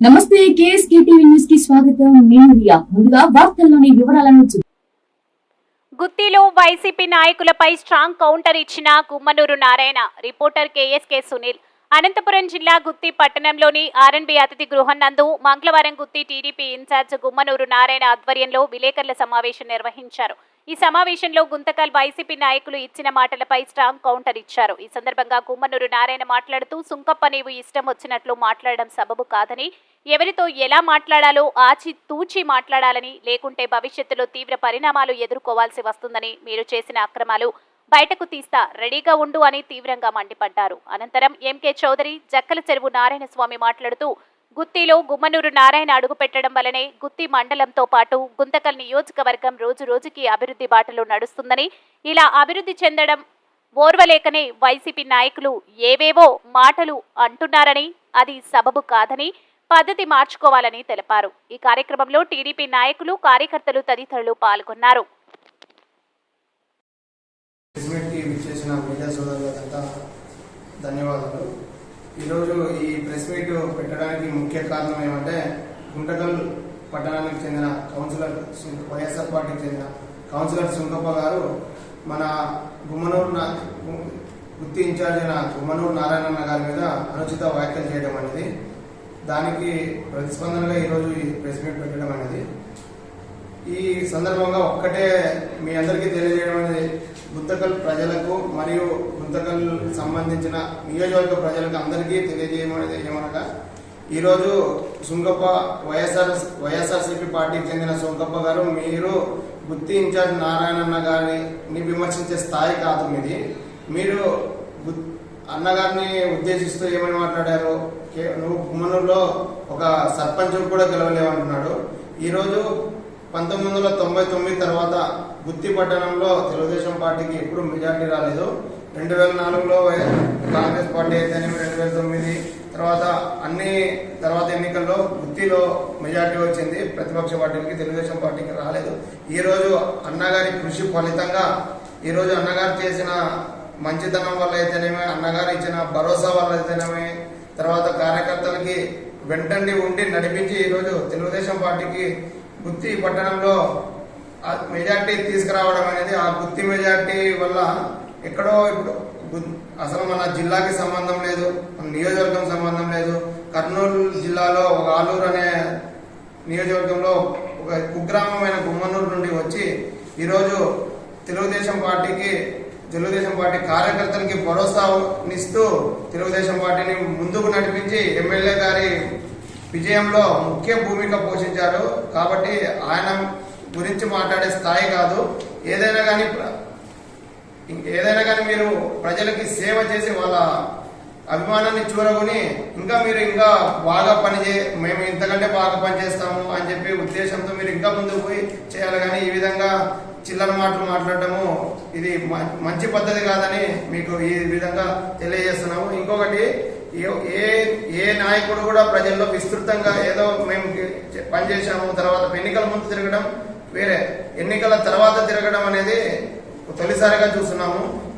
నమస్తే KSK TV న్యూస్కి స్వాగతం. నేను రియా. ముందుగా వార్తల్లోని వివరాలను గుత్తిలో వైసీపీ నాయకులపై స్ట్రాంగ్ కౌంటర్ ఇచ్చిన గుమ్మనూరు నారాయణ రిపోర్టర్ కేఎస్కే సునీల్. అనంతపురం జిల్లా గుత్తి పట్టణంలోని ఆర్ఎన్బి అతిథి గృహం నందు మంగళవారం గుత్తి టీడీపీ ఇన్ఛార్జ్ గుమ్మనూరు నారాయణ ఆధ్వర్యంలో విలేకరుల సమావేశం నిర్వహించారు. ఈ సమావేశంలో గుంతకల్ వైసీపీ నాయకులు ఇచ్చిన మాటలపై స్ట్రాంగ్ కౌంటర్ ఇచ్చారు. ఈ సందర్భంగా గుమ్మనూరు నారాయణ మాట్లాడుతూ సుంకప్ప నీవు ఇష్టం వచ్చినట్లు మాట్లాడడం సబబు కాదని ఎవరితో ఎలా మాట్లాడాలో ఆచి తూచి మాట్లాడాలని లేకుంటే భవిష్యత్తులో తీవ్ర పరిణామాలు ఎదుర్కోవాల్సి వస్తుందని మీరు చేసిన అక్రమాలు బయటకు తీస్తా రెడీగా ఉండు అని తీవ్రంగా మండిపడ్డారు. అనంతరం ఎంకే చౌదరి జక్కల చెరువు నారాయణ స్వామి మాట్లాడుతూ గుత్తిలో గుమ్మనూరు నారాయణ అడుగు పెట్టడం వలనే గుత్తి మండలంతో పాటు గుంతకల్ నియోజకవర్గం రోజు రోజుకి అభివృద్ధి బాటలో నడుస్తుందని ఇలా అభివృద్ధి చెందడం ఓర్వలేకనే వైసీపీ నాయకులు ఏవేవో మాటలు అంటున్నారని అది సబబు కాదని పద్ధతి మార్చుకోవాలని తెలిపారు. ఈ కార్యక్రమంలో టీడీపీ నాయకులు కార్యకర్తలు తదితరులు పాల్గొన్నారు. ధన్యవాదాలు. ఈరోజు ఈ ప్రెస్ మీట్ పెట్టడానికి ముఖ్య కారణం ఏమంటే గుంటకల్ పట్టణానికి చెందిన కౌన్సిలర్ వైఎస్ఆర్ పార్టీకి చెందిన కౌన్సిలర్ సుంకప్ప గారు మన గుమ్మనూరు నా- గు- గుత్తి ఇన్ఛార్జ్ అయిన గుమ్మనూరు నారాయణన్న గారి మీద అనుచిత వ్యాఖ్యలు చేయడం అనేది దానికి ప్రతిస్పందనగా ఈరోజు ఈ ప్రెస్ మీట్ పెట్టడం అనేది. ఈ సందర్భంగా ఒక్కటే మీ అందరికీ తెలియజేయడం అనేది గుంతకల్ ప్రజలకు మరియు గుంతకల్ సంబంధించిన నియోజకవర్గ ప్రజలకు అందరికీ తెలియజేయమనేది ఏమనగా ఈరోజు సుంగప్ప వైఎస్ఆర్ వైఎస్ఆర్సీపీ పార్టీకి చెందిన సుంగప్ప గారు మీరు గుత్తి ఇన్ఛార్జ్ నారాయణన్న గారిని విమర్శించే స్థాయి కాదు మీది. మీరు గు- అన్నగారిని ఉద్దేశిస్తూ ఏమని మాట్లాడారు? కే- నువ్వు గుమ్మనూరులో ఒక సర్పంచ్ కూడా గెలవలేవంటున్నాడు ఈరోజు పంతొమ్మిది వందల తొంభై తొమ్మిది తర్వాత గుత్తి పట్టణంలో తెలుగుదేశం పార్టీకి ఎప్పుడు మెజార్టీ రాలేదు. రెండు వేల నాలుగులో కాంగ్రెస్ పార్టీ అయితేనేమి రెండు వేల తొమ్మిది తర్వాత అన్ని తర్వాత ఎన్నికల్లో గుత్తిలో మెజార్టీ వచ్చింది. ప్రతిపక్ష పార్టీకి తెలుగుదేశం పార్టీకి రాలేదు. ఈరోజు అన్నగారి కృషి ఫలితంగా ఈరోజు అన్నగారు చేసిన మంచితనం వల్ల అయితేనేమి అన్నగారు ఇచ్చిన భరోసా వల్ల అయితేనేమి తర్వాత కార్యకర్తలకి వెంటండి ఉండి నడిపించి ఈరోజు తెలుగుదేశం పార్టీకి గుత్తి పట్టణంలో ఆ మెజార్టీ తీసుకురావడం అనేది ఆ గుత్తి మెజార్టీ వల్ల ఎక్కడో ఇప్పుడు గు- అసలు మన జిల్లాకి సంబంధం లేదు మన నియోజకవర్గం సంబంధం లేదు. కర్నూలు జిల్లాలో ఒక ఆలూరు అనే నియోజకవర్గంలో ఒక కుగ్రామమైన గుమ్మనూరు నుండి వచ్చి ఈరోజు తెలుగుదేశం పార్టీకి తెలుగుదేశం పార్టీ కార్యకర్తలకి భరోసానిస్తూ తెలుగుదేశం పార్టీని ముందుకు నడిపించి ఎమ్మెల్యే గారి విజయంలో ముఖ్య భూమిక పోషించారు. కాబట్టి ఆయన గురించి మాట్లాడే స్థాయి కాదు. ఏదైనా కానీ ఏదైనా కానీ మీరు ప్రజలకి సేవ చేసి వాళ్ళ అభిమానాన్ని చూరగొని ఇంకా మీరు ఇంకా బాగా పనిచే మేము ఇంతకంటే బాగా పనిచేస్తాము అని చెప్పి ఉద్దేశంతో మీరు ఇంకా ముందుకు పోయి చేయాలి. కానీ ఈ విధంగా చిల్లర మాటలు మాట్లాడటము ఇది మ- మంచి పద్ధతి కాదని మీకు ఈ విధంగా తెలియజేస్తున్నాము. ఇంకొకటి ఏ- ఏ ఏ నాయకుడు కూడా ప్రజల్లో విస్తృతంగా ఏదో మేము పనిచేసాము తర్వాత ఎన్నికల ముందు తిరగడం వేరే. ఎన్నికల తర్వాత తిరగడం అనేది తొలిసారిగా చూస్తున్నాము.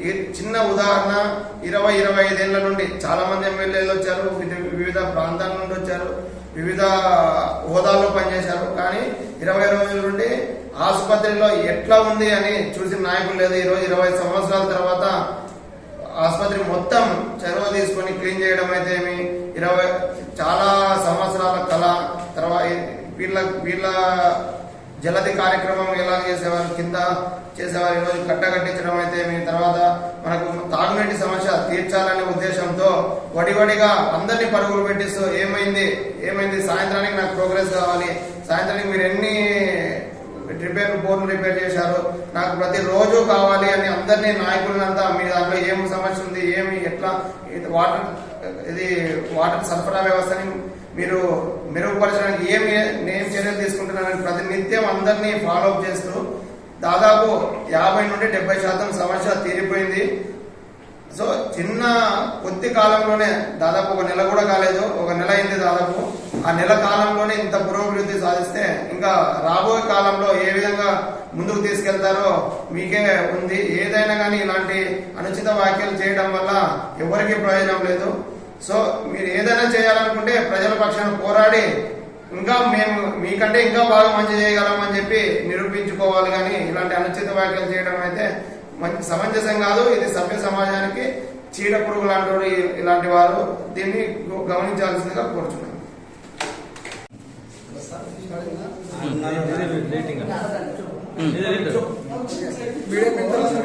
ఈ చిన్న ఉదాహరణ ఇరవై ఇరవై ఐదేళ్ళ నుండి చాలా మంది ఎమ్మెల్యేలు వచ్చారు వివిధ- వివిధ ప్రాంతాల నుండి వచ్చారు వివిధ హోదాల్లో పనిచేశారు. కానీ ఇరవై రోజుల నుండి ఆసుపత్రిలో ఎట్లా ఉంది అని చూసిన నాయకులు లేదు. ఈరోజు ఇరవై సంవత్సరాల తర్వాత ఆసుపత్రి మొత్తం చెరువు తీసుకొని క్లీన్ చేయడం అయితే ఏమి? ఇరవై చాలా సంవత్సరాల కళ. తర్వాత వీళ్ళ వీళ్ళ జలది కార్యక్రమం ఎలా చేసేవారు? కింద చేసేవారు ఈరోజు కట్టగట్టించడం అయితే ఏమి? తర్వాత మనకు తాగునీటి సమస్య తీర్చాలనే ఉద్దేశంతో వడివడిగా అందరినీ పరుగులు పెట్టిస్తూ ఏమైంది? ఏమైంది? సాయంత్రానికి నాకు ప్రోగ్రెస్ కావాలి. సాయంత్రానికి మీరు ఎన్ని రిపేర్ బోర్డు రిపేర్ చేశారు. నాకు ప్రతి రోజు కావాలి అని అందరినీ నాయకులంతా మీ దాంట్లో ఏం సమస్య ఉంది ఏమి ఎట్లా ఇది వాటర్ ఇది వాటర్ సరఫరా వ్యవస్థని మీరు మెరుగుపరచడానికి ఏమి నేను చర్యలు తీసుకుంటున్నానని ప్రతి నిత్యం అందరినీ ఫాలో అప్ చేస్తూ దాదాపు యాభై నుండి డెబ్బై శాతం సమస్య తీరిపోయింది. సో చిన్న కొద్ది కాలంలోనే దాదాపు ఒక నెల కూడా కాలేదు ఒక నెల అయింది దాదాపు. ఆ నెల కాలంలోనే ఇంత పురోభివృద్ధి సాధిస్తే ఇంకా రాబోయే కాలంలో ఏ విధంగా ముందుకు తీసుకెళ్తారో మీకే ఉంది. ఏదైనా కానీ ఇలాంటి అనుచిత వ్యాఖ్యలు చేయడం వల్ల ఎవరికీ ప్రయోజనం లేదు. సో మీరు ఏదైనా చేయాలనుకుంటే ప్రజల పక్షాన పోరాడి ఇంకా మేము మీకంటే ఇంకా బాగా మంచి చేయగలం అని చెప్పి నిరూపించుకోవాలి కానీ ఇలాంటి అనుచిత వ్యాఖ్యలు చేయడం అయితే మంచి సమంజసం కాదు ఇది సభ్య సమాజానికి చీడ పురుగు లాంటి ఇలాంటి వారు. దీన్ని గమనించాల్సిందిగా కోరుచున్నాను.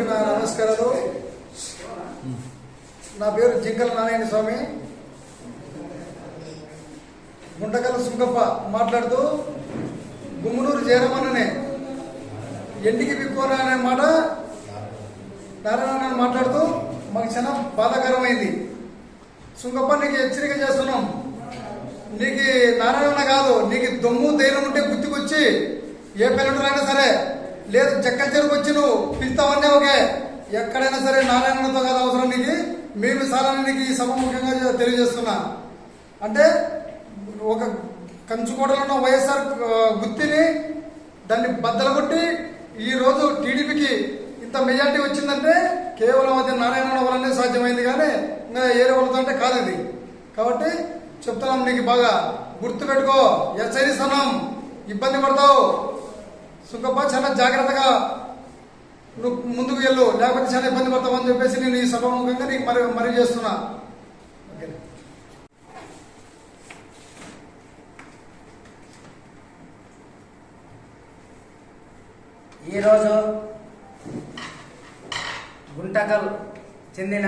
నా నమస్కారాలు. నా పేరు జింకల నారాయణ స్వామి. గుంటకల సుంకప్ప మాట్లాడుతూ గుమ్మనూరు చేరమన్ననే ఎండికి బిక్కోరా అనే మాట నారాయణ మాట్లాడుతూ మాకు చాలా బాధాకరమైంది. సుంకప్ప నీకు హెచ్చరిక చేస్తున్నాం. నీకు నారాయణ కాదు నీకు దొమ్ము ధైర్యం ఉంటే గుర్తుకొచ్చి ఏ పిల్లడులైనా సరే లేదు చెక్క చెరుకు వచ్చి నువ్వు పిలుస్తావన్నీ ఓకే ఎక్కడైనా సరే నారాయణతో కాదు అవసరం నీకు. మేము సారాన్ని నీకు ఈ సభ ముఖ్యంగా తెలియజేస్తున్నా. అంటే ఒక కంచుకోటలో ఉన్న వైఎస్ఆర్ గుత్తిని గుర్తిని దాన్ని బద్దలు కొట్టి ఈరోజు టీడీపీకి ఇంత మెజార్టీ వచ్చిందంటే కేవలం అది నారాయణ వల్లనే సాధ్యమైంది కానీ ఇంకా ఏరే వాళ్ళతో అంటే కాదు ఇది కాబట్టి చెప్తున్నాం నీకు బాగా. గుర్తు పెట్టుకో హెచ్చరిస్తున్నాం ఇబ్బంది పడతావు. సుఖప్ప చాలా జాగ్రత్తగా నువ్వు ముందుకు వెళ్ళు. లేకపోతే చాలా ఇబ్బంది పడతావు అని చెప్పేసి నేను ఈ సభాముఖంగా నీకు మరి మరీ చేస్తున్నా. ఈరోజు గుంటకల్ చెందిన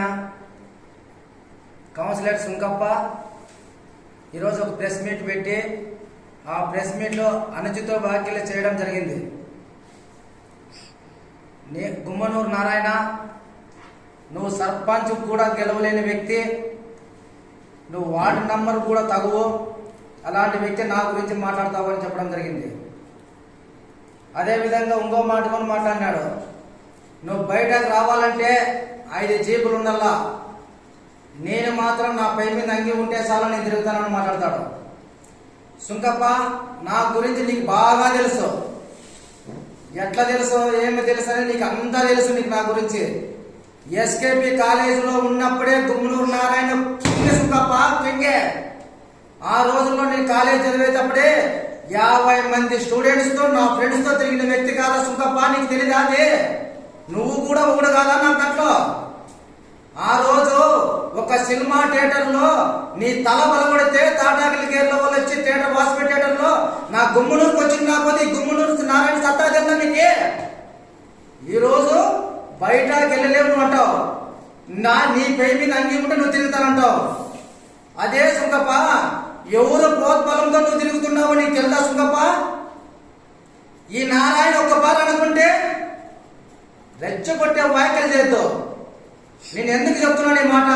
కౌన్సిలర్ సుంకప్ప ఈరోజు ఒక ప్రెస్ మీట్ పెట్టి ఆ ప్రెస్ మీట్లో అనుచిత వ్యాఖ్యలు చేయడం జరిగింది. నే గుమ్మనూరు నారాయణ నువ్వు సర్పంచ్ కూడా గెలవలేని వ్యక్తి నువ్వు వార్డు నంబర్ కూడా తగువు అలాంటి వ్యక్తి నా గురించి మాట్లాడతావు అని చెప్పడం జరిగింది. అదేవిధంగా ఇంకో మాట కూడా మాట్లాడినాడు. నువ్వు బయటకు రావాలంటే ఐదు జీపులు ఉండాలా? నేను మాత్రం నా పై మీద అంగి ఉంటే చాలా నేను తిరుగుతానని మాట్లాడతాడు. సుంకప్ప నా గురించి నీకు బాగా తెలుసు. ఎట్లా తెలుసు ఏమి తెలుసు అని నీకు అంతా తెలుసు నీకు నా గురించి. ఎస్కేపి కాలేజీలో ఉన్నప్పుడే గుమ్మనూరు నారాయణ కింగ్ సుంకప్ప కింగే. ఆ రోజుల్లో నేను కాలేజ్ చదివేటప్పుడే యాభై మంది స్టూడెంట్స్తో నా ఫ్రెండ్స్తో తిరిగిన వ్యక్తి కాదా సుంకప్ప? నీకు తెలియదా అదే? నువ్వు కూడా ఒకడు కాదా దాంట్లో? ఆ రోజు ఒక సినిమా థియేటర్లో నీ తల బలపడితే తాటాకిల కేరళ వాళ్ళు వచ్చి థియేటర్ వాస్పే థియేటర్లో నా గుమ్మనూరుకు వచ్చింది కాకపోతే ఈ నారాయణ సత్తా తెలుదా నీకు? ఈరోజు రోజు బయటకు వెళ్ళలేవు నువ్వు అంటావు. నా నీ పై మీద అంగి ఉంటే నువ్వు తిరుగుతానంటావు. అదే సుంకప్ప ఎవరు ప్రోత్బలంతో నువ్వు తిరుగుతున్నావు నీకు తెలుదా సుంకప్ప? ఈ నారాయణ ఒక్క పాలు అనుకుంటే రెచ్చగొట్టే వ్యాఖ్యలు చేద్దావు నేను ఎందుకు చెప్తున్నాను ఈ మాట?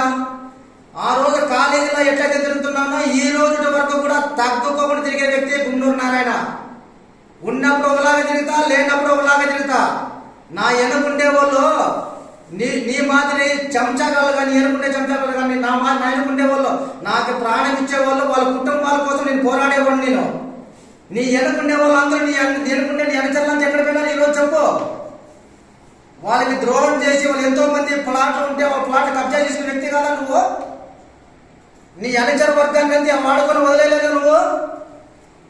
ఆ రోజు కాలేజీలో ఎట్లయితే తిరుగుతున్నానో ఈ రోజు వరకు కూడా తగ్గుకోకుండా తిరిగే వ్యక్తి గుండూరు నారాయణ. ఉన్నప్పుడు ఒకలాగా తిరుగుతా లేనప్పుడు ఒకలాగా తిరుగుతా. నా ఎనుకుండే వాళ్ళు నీ నీ మాదిరి చెంచాగాలు కానీ ఎనుకుండే చెంచాగాలు కానీ నా మా నా ఎనుకుండే వాళ్ళు నాకు ప్రాణం ఇచ్చే వాళ్ళు వాళ్ళ కుటుంబాల కోసం నేను పోరాడేవాడిని నేను. నీ ఎనుకుండే వాళ్ళు అందరూ నీ ఎను- ఎనుకుండే నీ అనుచరులను ఎక్కడ పోయినారు? ఈరోజు చెప్పు. వాళ్ళకి ద్రోహం చేసి వాళ్ళు ఎంతో మంది ప్లాట్లు ఉంటే ఆ ప్లాట్ కబ్జా చేసిన వ్యక్తి కాదా నువ్వు? నీ అనుచర వర్గానికి అంతే వాడుకొని వదిలేలేదు నువ్వు?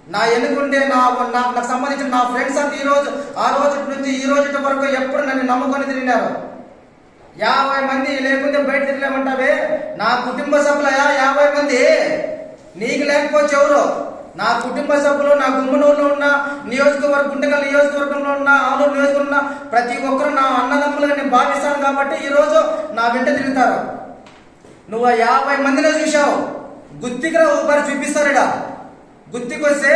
నా ఎన్నుకుంటే నా నాకు సంబంధించిన నా ఫ్రెండ్స్ అంతా ఈ రోజు ఆ రోజు నుంచి ఈ రోజు వరకు ఎప్పుడు నన్ను నమ్ముకొని తిరిగినారు. యాభై మంది లేకుంటే బయట తిరగలేమంటావే నా కుటుంబ సభ్యులయా? యాభై మంది? నీకు లేకపోతే ఎవరు? నా కుటుంబ సభ్యులు నా గుమ్మనూరులో ఉన్న నియోజకవర్గం గుంటకల్ నియోజకవర్గంలో ఉన్న ఆలూరు నియోజకవర్గంలో ఉన్న ప్రతి ఒక్కరు నా అన్నదమ్ములుగా నేను భావిస్తాను కాబట్టి ఈరోజు నా వెంట తిరుగుతారు. నువ్వు యాభై మందిని చూశావు. గుత్తికి ఊపరి చూపిస్తారుడా గుత్తికొస్తే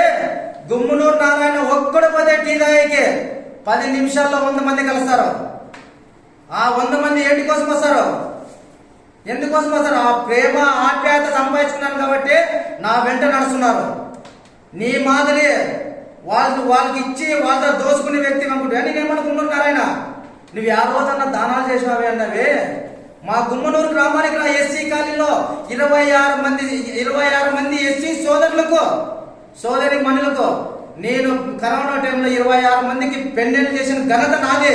గుమ్మునూరు నారాయణ ఒక్కడు పోతే టీ తాగేకి పది నిమిషాల్లో వంద మంది కలుస్తారు. ఆ వంద మంది ఏంటి కోసం వస్తారు? ఎందుకోసం వస్తారు? ఆ ప్రేమ ఆప్యాయత సంపాదించుకున్నాను కాబట్టి నా వెంట నడుస్తున్నారు. నీ మాదిరి వాళ్ళు వాళ్ళకి ఇచ్చి వాళ్ళతో దోసుకునే వ్యక్తి అనుకుంటే నేనేమనుకున్నాను నారాయణ నువ్వు ఆ రోజన్న దానాలు చేసినావే అన్నవే? మా గుమ్మనూరు గ్రామానికి నా ఎస్సీ కాలనీలో ఇరవై ఆరు మంది ఇరవై ఆరు మంది ఎస్సీ సోదరులకు సోదరి మనులకు నేను కరోనా టైంలో ఇరవై ఆరు మందికి పెండెంట్ చేసిన ఘనత నాదే.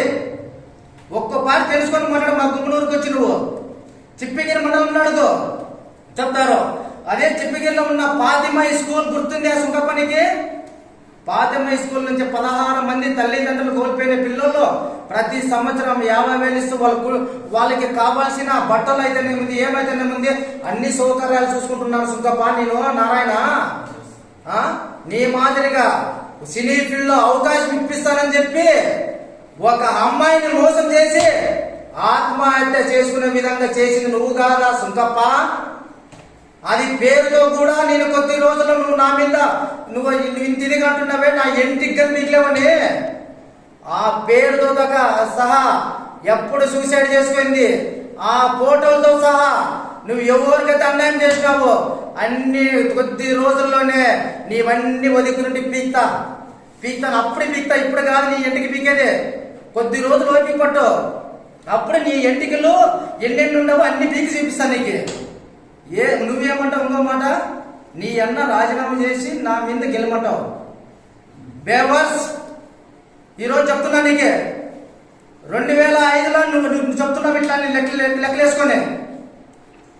ఒక్క పారి తెలుసుకొని మాట్లాడు మా గుమ్మనూరుకి వచ్చి నువ్వు. చిప్పిగిరి మండలం అడుగు. చెప్తారు. అదే చెప్పిగిరిలో ఉన్న పాతిమై స్కూల్ గుర్తుంది ఆ సుంకప్పనికి? పాతిమై స్కూల్ నుంచి పదహారు మంది తల్లిదండ్రులు కోల్పోయిన పిల్లల్లో ప్రతి సంవత్సరం యాభై వేలు ఇస్తూ వాళ్ళకు వాళ్ళకి కావాల్సిన బట్టలు అయితేనేముంది ఏమైతేనేముంది అన్ని సౌకర్యాలు చూసుకుంటున్నాను సుంకప్ప. నేను నారాయణ? నీ మాదిరిగా సినీ ఫీల్డ్లో అవకాశం ఇప్పిస్తానని చెప్పి ఒక అమ్మాయిని మోసం చేసి ఆత్మహత్య చేసుకునే విధంగా చేసింది నువ్వు కాదా సుంకప్ప? అది పేరుతో కూడా నేను కొద్ది రోజులు నువ్వు నా మీద నువ్వు నువ్వు నా ఎంటికి మిగిలేవని. ఆ పేరుతో సహా ఎప్పుడు సూసైడ్ చేసుకుంది. ఆ ఫోటోలతో సహా నువ్వు ఎవరికైతే అన్యాయం చేసినావో అన్ని కొద్ది రోజుల్లోనే నీవన్నీ ఒదిగి నుండి పీక్తా. పీక్తాను. అప్పుడే పీక్తా. ఇప్పుడు కాదు నీ ఎంటికి పీకేదే. కొద్ది రోజులు ఓపిక పట్టు. అప్పుడు నీ ఎంటికలు ఎన్నెన్ని ఉండవో అన్ని పీకి చూపిస్తాను నీకు. ఏ నువ్వేమంటావు ఇంకో మాట? నీ అన్న రాజీనామా చేసి నా మీద గెలమంటావు. బేవర్స్ ఈరోజు చెప్తున్నా నీకే. రెండు వేల ఐదులో నువ్వు నువ్వు చెప్తున్నావు ఇట్లా లెక్క లెక్కలేసుకొని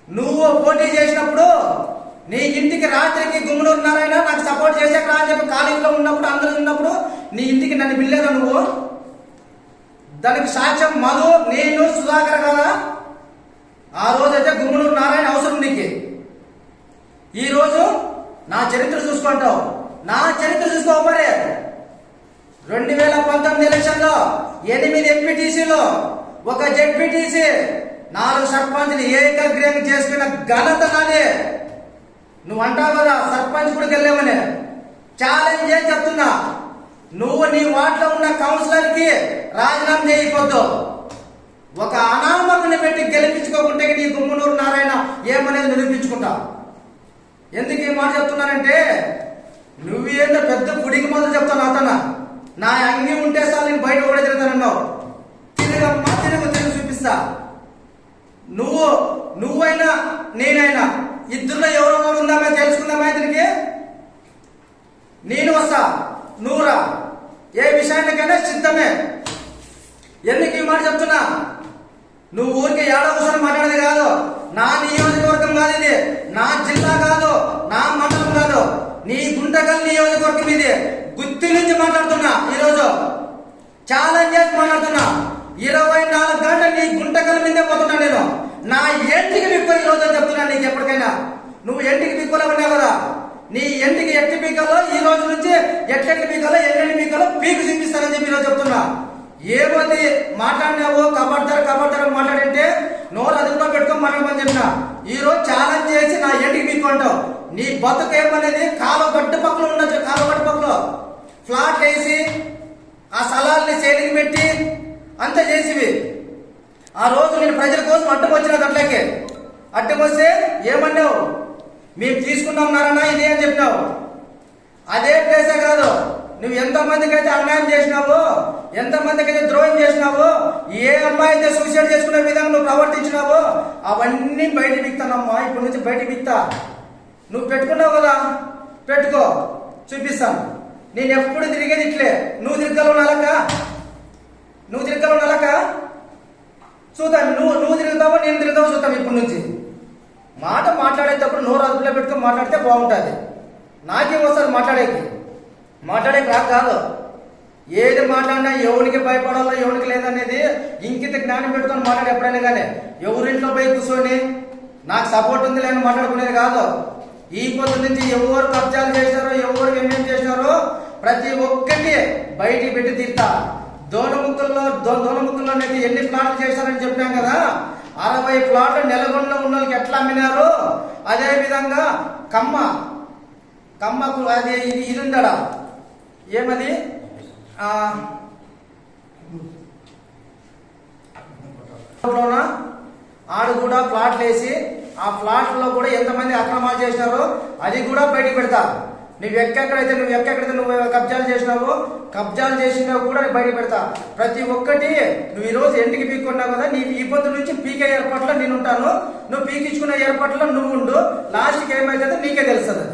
నువ్వు పోటీ చేసినప్పుడు నీ ఇంటికి రాత్రికి గుమ్మనూరు నారాయణ నాకు సపోర్ట్ చేసాక రా అని చెప్పి కాలేజీలో ఉన్నప్పుడు అందరూ ఉన్నప్పుడు నీ ఇంటికి నన్ను పిల్లేదా నువ్వు? దానికి సాక్ష్యం మధు నేను సుధాకర్ కదా ఆ రోజైతే గుమ్మలూరు నారాయణ అవసరం నీకు. ఈ రోజు నా చరిత్ర చూసుకుంటావు. నా చరిత్ర చూసుకో మరి. రెండు వేల పంతొమ్మిది ఎలక్షన్లో ఎనిమిది ఎంపీటీసీలో ఒక జెడ్పీటీసీ నాలుగు సర్పంచ్ని ఏకగ్రీయం చేసుకున్న ఘనత నాదే. నువ్వు అంటావు కదా సర్పంచ్ కూడా వెళ్ళామని. ఛాలెంజ్ చేసి చెప్తున్నా? నువ్వు నీ వాటిలో ఉన్న కౌన్సిలర్కి రాజీనామా చేయకపోద్దు ఒక అనామకుని పెట్టి గెలిపించుకోకుంటే నీ గుమ్మనూరు నారాయణ ఏమనేది నిరూపించుకుంటా? ఎందుకు ఈ మాట చెప్తున్నానంటే నువ్వేందో పెద్ద పుడికి మొదలు చెప్తాను అతన? నా అంగి ఉంటే సార్ నేను బయట కూడా తిరుగుతానన్నావు తిరగమ్మా తిరుగు తిరుగు చూపిస్తా. నువ్వు నువ్వైనా నేనైనా ఇద్దరులో ఎవరో ఉందామే తెలుసుకుందామా ఇతనికి? నేను వస్తా నువ్వురా ఏ విషయానికైనా సిద్ధమే. ఎందుకు ఈ మాట చెప్తున్నా? నువ్వు ఊరికి ఏడవసరం మాట్లాడేది కాదు. నా నియోజకవర్గం కాదు ఇది. నా జిల్లా కాదు. నా మండలం కాదు. నీ గుంటకల్ నియోజకవర్గం ఇది. గుత్తి నుంచి మాట్లాడుతున్నా ఈరోజు. ఛాలెంజ్ చేసి మాట్లాడుతున్నా. ఇరవై నాలుగు గంటలు నీ గుంటకల్ మీదే పోతున్నా నేను. నా ఎంటికి బిక్కు ఈ చెప్తున్నా నీకు ఎప్పటికైనా. నువ్వు ఎంటికి బిక్కులేవన్నావు కదా. నీ ఎంటికి ఎట్టి పీకలో ఈ రోజు నుంచి ఎట్లెట్ల పీకలో ఎన్నెన్ని పీకలో పీకు చూపిస్తానని చెప్పి ఈరోజు చెప్తున్నా. ఏమంది మాట్లాడినావు కబడ్దారు కబడ్దారు మాట్లాడంటే నోరు అదుపులో పెట్టుకొని మాట్లాడమని చెప్పిన. ఈరోజు ఛాలెంజ్ చేసి నా ఏంటికి పీక్కుంటావు నీ బతుకు ఏమనేది కాలువ గడ్డ ఉండొచ్చు కాలువ గడ్డ ఫ్లాట్ వేసి ఆ స్థలాల్ని సేలింగ్ పెట్టి అంత చేసివి. ఆ రోజు నేను ప్రజల కోసం అడ్డం వచ్చిన అట్లకే అడ్డం వస్తే ఏమన్నావు? మేము తీసుకున్నాం నారన్నా ఇది అని చెప్పినావు. అదే ప్లేసే కాదు. నువ్వు ఎంత మందికి అన్యాయం చేసినావో ఎంతమందికైతే ద్రోహం చేసినావో ఏ అమ్మాయి అయితే సూసైడ్ చేసుకునే విధంగా నువ్వు ప్రవర్తించినావో అవన్నీ బయట బిక్తానమ్మా ఇప్పటి నుంచి బయట బిక్తా నువ్వు పెట్టుకున్నావు కదా? పెట్టుకో. చూపిస్తాను. నేను ఎప్పుడు తిరిగేది ఇట్లే. నువ్వు తిరగలవు నలక? నువ్వు తిరగలవు నలక? చూద్దాం. నువ్వు నువ్వు తిరుగుతావో నేను తిరుగుతావో చూద్దాం ఇప్పటి నుంచి. మాట మాట్లాడేటప్పుడు నోరు అదుపులో పెట్టుకొని మాట్లాడితే బాగుంటుంది. నాకేం వస్తుంది మాట్లాడేకి? మాట్లాడే రాక కాదు. ఏది మాట్లాడినా ఎవరికి భయపడాలో ఎవరికి లేదనేది ఇంకిత జ్ఞానం పెట్టుకొని మాట్లాడే ఎప్పుడైనా కానీ ఎవరింట్లో పోయి కూర్చొని నాకు సపోర్ట్ ఉంది లేని మాట్లాడుకునేది కాదు. ఈ పొద్దు నుంచి ఎవరు కబ్జాలు చేశారో ఎవరు ఏమేం చేశారో ప్రతి ఒక్కటి బయటికి పెట్టి తీర్తా దోన ముక్కల్లో దో- అనేది ఎన్ని ప్లాట్లు చేశారని చెప్పాం కదా? అరవై ప్లాట్లు నెలగొండలో ఉన్న వాళ్ళకి ఎట్లా అమ్మినారు? అదే విధంగా కమ్మ కమ్మకు అది ఇది ఇది ఉందడా? ఏమది? ఆడు కూడా ప్లాట్లు వేసి ఆ ప్లాట్లలో కూడా ఎంతమంది అక్రమాలు చేసినారో అది కూడా బయటికి పెడతా. నువ్వు ఎక్కడైతే నువ్వు ఎక్కడైతే నువ్వు కబ్జాలు చేసినావో కబ్జాలు చేసినా కూడా బయట పెడతా. ప్రతి ఒక్కటి నువ్వు ఈ రోజు ఎంటికి పీక్కున్నావు కదా నీ ఈ పొద్దు నుంచి పీకే ఏర్పాట్లో నేను ఉంటాను. నువ్వు పీకించుకునే ఏర్పాట్లో నువ్వు ఉండు. లాస్ట్కి ఏమైతుందో నీకే తెలుస్తుంది.